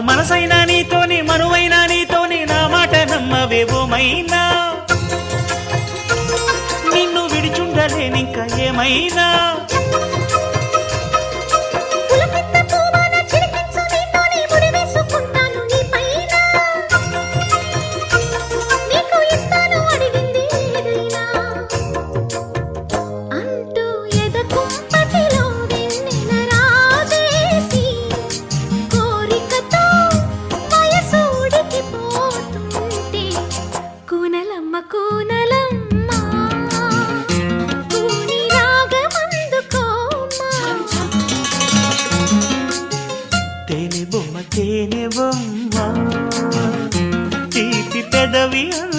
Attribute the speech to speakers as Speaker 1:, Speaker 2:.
Speaker 1: మనసైనా నీతోని మనువైనా నీతోని నా మాట నమ్మవేవోమైనా నిన్ను విడిచుండలేనింక ఏమైనా?
Speaker 2: పులకింత
Speaker 1: తేనె బొమ్మ తేనె బొమ్మ. తీపి పెదవి అందని